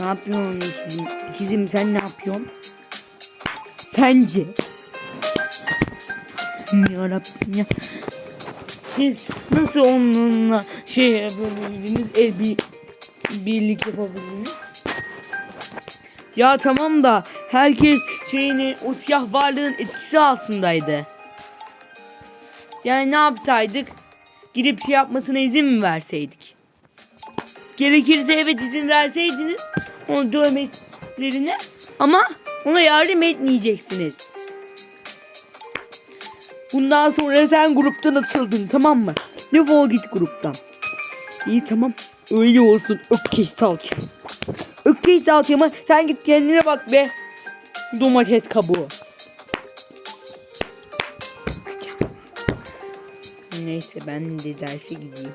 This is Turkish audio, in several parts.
Ne yapıyorsun ikizim? İkizim sen ne yapıyorsun? Sence? Yarabbim ya. Siz nasıl onunla şey yapabildiniz? El bir birlik yapabildiniz? Ya tamam da herkes şeyini o siyah varlığın etkisi altındaydı. Yani ne yapsaydık? Gidip şey yapmasına izin mi verseydik? Gerekirse evet izin verseydiniz onu dövmelerine ama ona yardım etmeyeceksiniz. Bundan sonra sen gruptan atıldın tamam mı? Defol git gruptan. İyi tamam. Öyle olsun ökkeş salça. Ökkeş salça mı? Sen git kendine bak be. Domates kabuğu. Neyse ben de derse gideyim.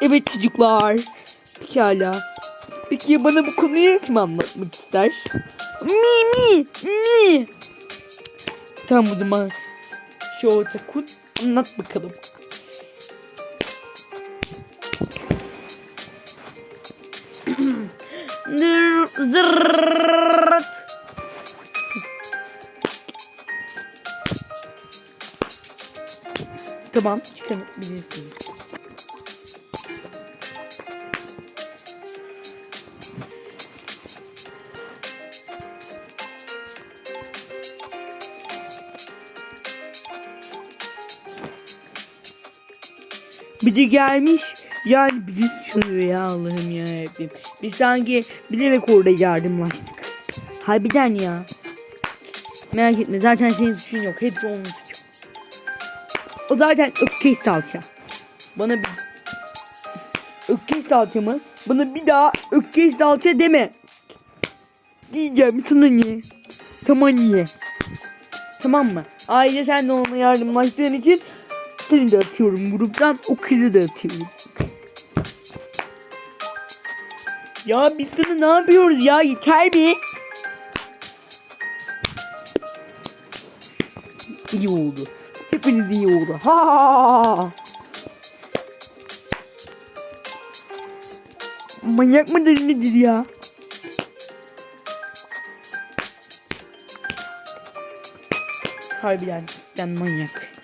Evet çocuklar. Pekala. Peki bana bu konuyu kim anlatmak ister? Mi mi mi. Tamam o zaman. Şu orta kut anlat bakalım. Zırrt. Tamam çıkabilirsiniz. Bir de gelmiş yani bizi suçluyor ya Allah'ım ya Rabbim. Biz sanki bilerek orada yardımlaştık. Harbiden ya. Merak etme zaten senin suçun yok. Hepsi onun suçu. O zaten ökkeş salça. Bana bir... Ökkeş salça mı? Bana bir daha ökkeş salça deme. Diyeceğim sana niye? Sana niye? Tamam mı? Aile sen de onunla yardımlaştığın için seni de atıyorum gruptan. O kızı da atıyorum. Ya biz sana ne yapıyoruz ya? Yeter mi? İyi oldu. Hepiniz iyi oldu. Ha! Manyak mıdır nedir ya? Harbiden cidden manyak.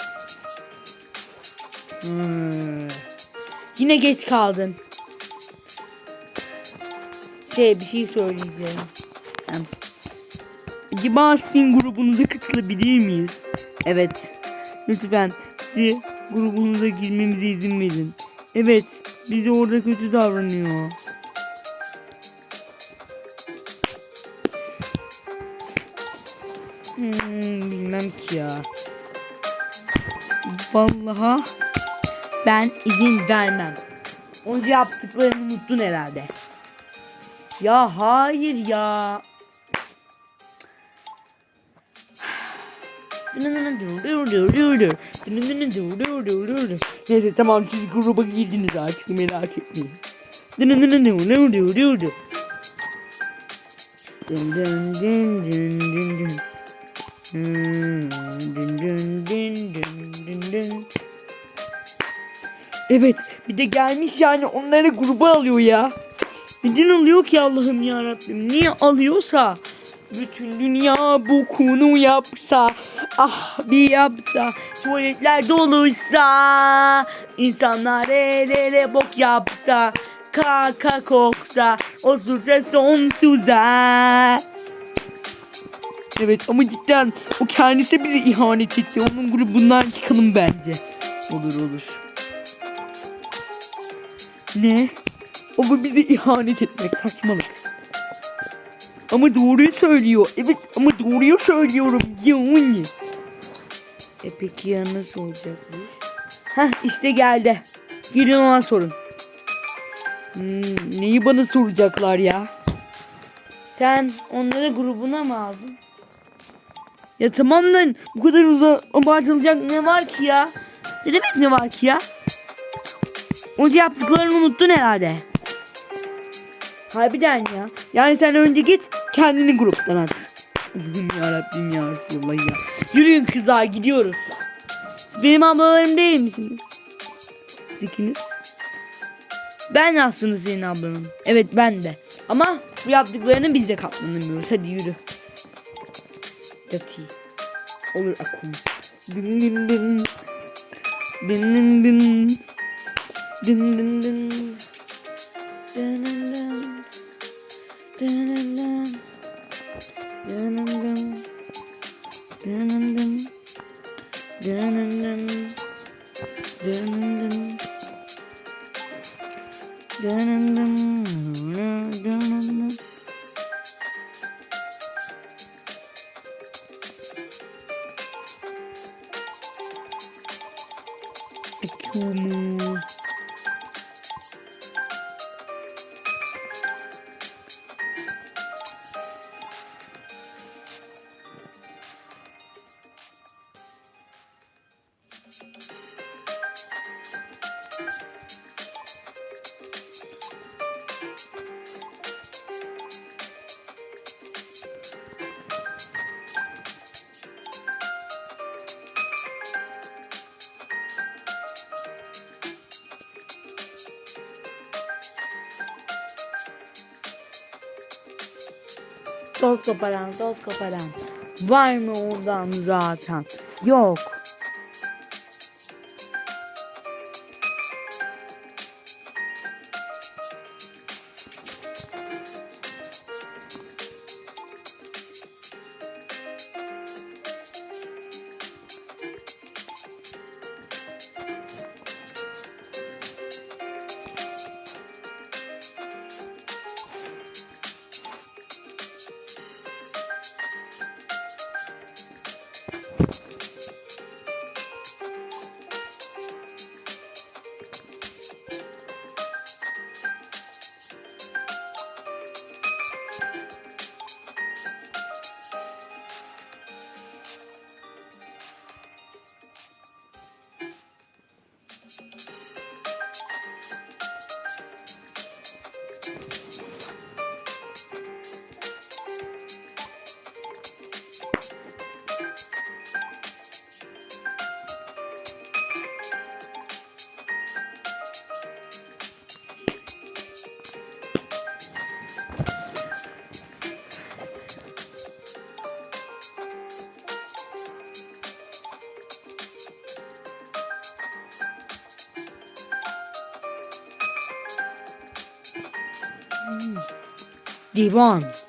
Hmm. Yine geç kaldın. Şey bir şey söyleyeceğim. Acaba sizin grubunuza katılabilir miyiz? Evet. Lütfen sizi grubunuza girmemize izin verin. Evet. Bize orada kötü davranıyor. Hmm, bilmem ki ya. Vallahi ben izin vermem. Onca yaptıklarını unuttun herhalde. Ya hayır ya. Neyse tamam siz gruba girdiniz artık merak etmeyin. Dın dın dın dın dın dın dın dın. Dın dın dın dın Evet bir de gelmiş yani onları gruba alıyor ya. Neden alıyor ki Allah'ım ya Rabbim? Niye alıyorsa? Bütün dünya bu konu yapsa, ah bir yapsa, tuvaletler doluysa, insanlar el ele bok yapsa, Kaka koksa osursa sonsuza. Evet ama cidden o kendisi bize ihanet etti. Onun grubundan çıkalım bence. Olur olur. Ne? Bu bize ihanet etmek saçmalık. Ama doğruyu söylüyor. Evet ama doğruyu söylüyorum. Yani. E peki ya nasıl olacakmış? Heh işte geldi. Girin ona sorun. Hmm, neyi bana soracaklar ya? Sen onları grubuna mı aldın? Ya tamam lan bu kadar uza abartılacak ne var ki ya? Ne demek ne var ki ya? Önce yaptıklarını unuttun herhalde. Harbiden ya. Yani sen önce git kendini gruptan at. Allah'ım yarabbim ya Resulallah ya. Yürüyün kızlar gidiyoruz. Benim ablalarım değil misiniz? Siz? Ben aslında senin ablanım. Evet ben de. Ama bu yaptıklarını biz de katlanamıyoruz. Hadi yürü. Yatayım. Olur akum. Dın dın dın. Dın dın dın. Dın dın dın. Dın dın dın. Dın dın dın. Dın dın dın. Dın dın dın. Dın dın dın. Dın dın dın. Dun dun dun. Dun dun dun. Akumu. Sol kapadan sol kapadan. Var mı oradan zaten? Yok. 51.